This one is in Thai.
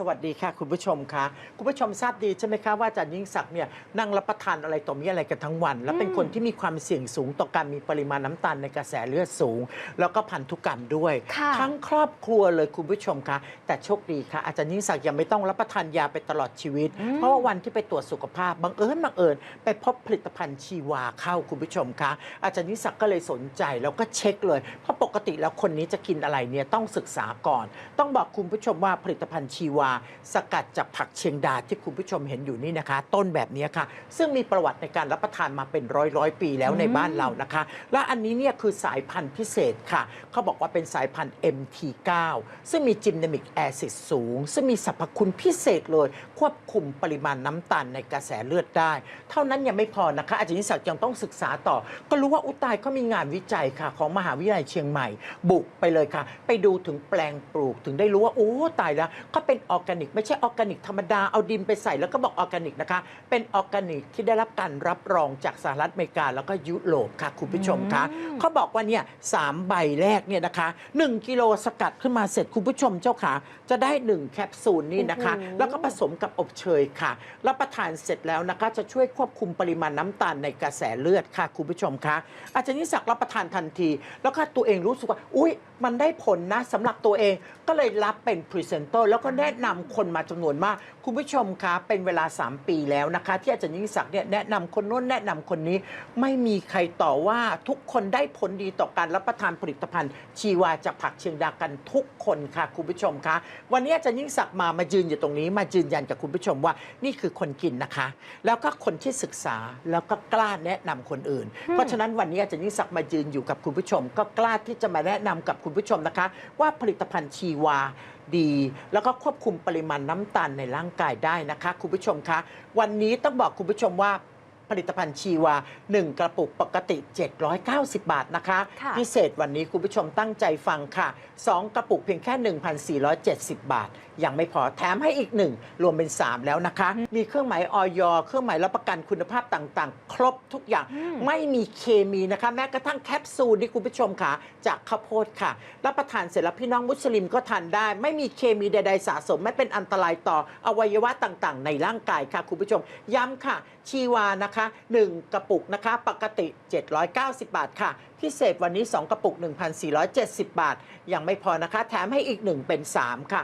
สวัสดีค่ะ คุณผู้ชมคะคุณผู้ชมทราบดีใช่ไหมคะว่าอาจารย์ยิ่งศักดิ์เนี่ยนั่งรับประทานอะไรต่อมีอะไรกันทั้งวัน และเป็นคนที่มีความเสี่ยงสูงต่อการมีปริมาณน้ำตาลในกระแสเลือดสูง แล้วก็พันธุกรรมด้วยค่ะทั้งครอบครัวเลยคุณผู้ชมคะแต่โชคดีค่ะอาจารย์ยิ่งศักดิ์ยังไม่ต้องรับประทานยาไปตลอดชีวิต เพราะว่าวันที่ไปตรวจสุขภาพบังเอิญบังเอิญไปพบผลิตภัณฑ์ชีวาเข้าคุณผู้ชมคะอาจารย์ยิ่งศักดิ์ก็เลยสนใจแล้วก็เช็คเลยเพราะป กติแล้วคนนี้จะกินอะไรเนี่ยต้องศึกษาก่อน ต้องบอกคุณผู้ชมว่าผลิตภัณฑ์ชีวา สกัดจากผักเชียงดาที่คุณผู้ชมเห็นอยู่นี่นะคะ ต้นแบบนี้ค่ะ ซึ่งมีประวัติในการรับประทานมาเป็นร้อยร้อยๆปีแล้วในบ้านเรานะคะ และอันนี้เนี่ยคือสายพันธุ์พิเศษค่ะ เขาบอกว่าเป็นสายพันธุ์ MT9 ซึ่งมีจิมนามิกแอซิดสูง ซึ่งมีสรรพคุณพิเศษเลย ควบคุมปริมาณน้ำตาลในกระแสเลือดได้ เท่านั้นยังไม่พอนะคะอาจารย์นิสักดิ์ยังต้องศึกษาต่อ ก็รู้ว่าอุยตายเขามีงานวิจัยค่ะของมหาวิทยาลัยเชียงใหม่บุกไปเลยค่ะ ไปดูถึงแปลงปลูกถึงได้รู้ว่าโอ้ตายแล้ว ก็เป็นออร์แกนิก ไม่ใช่ออร์แกนิกธรรมดาเอาดินไปใส่แล้วก็บอกออร์แกนิกนะคะ เป็นออร์แกนิกที่ได้รับการรับรองจากสหรัฐอเมริกาแล้วก็ยุโรปค่ะคุณผู้ชมคะอืมเขาบอกว่าเนี่ยสามใบแรกเนี่ยนะคะ 1 กิโลสกัดขึ้นมาเสร็จคุณผู้ชมเจ้าค่ะจะได้ 1 แคปซูลนี่นะคะโอ้โหแล้วก็ผสมกับอบเชยค่ะรับประทานเสร็จแล้วนะคะจะช่วยควบคุมปริมาณน้ำตาลในกระแสเลือดค่ะคุณผู้ชมคะอาจารย์นิสักดิ์รับประทานทันที แล้วก็ตัวเองรู้สึกว่า อุ๊ยมันได้ผลนะสำหรับตัวเองก็เลยรับเป็นพรีเซนเตอร์แล้วก็แนะนำคนมาจำนวนมาก คุณผู้ชมคะเป็นเวลา 3 ปีแล้วนะคะ ที่อาจารย์ยิ่งศักดิ์เนี่ยแนะนำคนโน้นแนะนำคนนี้ ไม่มีใครต่อว่าทุกคนได้ผลดีต่อการรับประทานผลิตภัณฑ์ ชีวาจากผักเชียงดากันทุกคนค่ะคุณผู้ชมคะวันนี้อาจารย์ยิ่งศักดิ์มามายืนอยู่ตรงนี้ มายืนยันกับคุณผู้ชมว่านี่คือคนกินนะคะ แล้วก็คนที่ศึกษาแล้วก็กล้าแนะนำคนอื่น เพราะฉะนั้นวันนี้อาจารย์ยิ่งศักดิ์มายืนอยู่กับคุณผู้ชม ก็กล้าที่จะจะมาแนะนำกับคุณผู้ชมนะคะ ว่าผลิตภัณฑ์ชีวาดี แล้วก็ควบคุมปริมาณน้ำตาลในร่างกายได้นะคะ คุณผู้ชมคะ วันนี้ต้องบอกคุณผู้ชมว่า ผลิตภัณฑ์ชีวา 1 กระปุกปกติ 790 บาทนะคะ ค่ะพิเศษวันนี้คุณผู้ชมตั้งใจฟังค่ะ 2 กระปุกเพียงแค่ 1,470 บาท ยังไม่พอแถมให้อีกหนึ่งรวมเป็น 3 แล้วนะคะ มีเครื่องหมายออยเครื่องหมายรับประกันคุณภาพต่างๆ ครบทุกอย่าง อืม ไม่มีเคมีนะคะ แม้กระทั่งแคปซูลที่คุณผู้ชมค่ะ จากข้าวโพดค่ะ รับประทานเสร็จแล้วพี่น้องมุสลิมก็ทานได้ ไม่มีเคมีใดๆสะสม ไม่เป็นอันตรายต่ออวัยวะต่างๆ ในร่างกายค่ะ คุณผู้ชม ย้ำค่ะ ชีวานะคะ 1 กระปุกนะคะ ปกติ 790 บาทค่ะ พิเศษวันนี้ 2 กระปุก 1,470 บาท ยังไม่พอนะคะ แถมให้อีก 1 เป็น 3 ค่ะ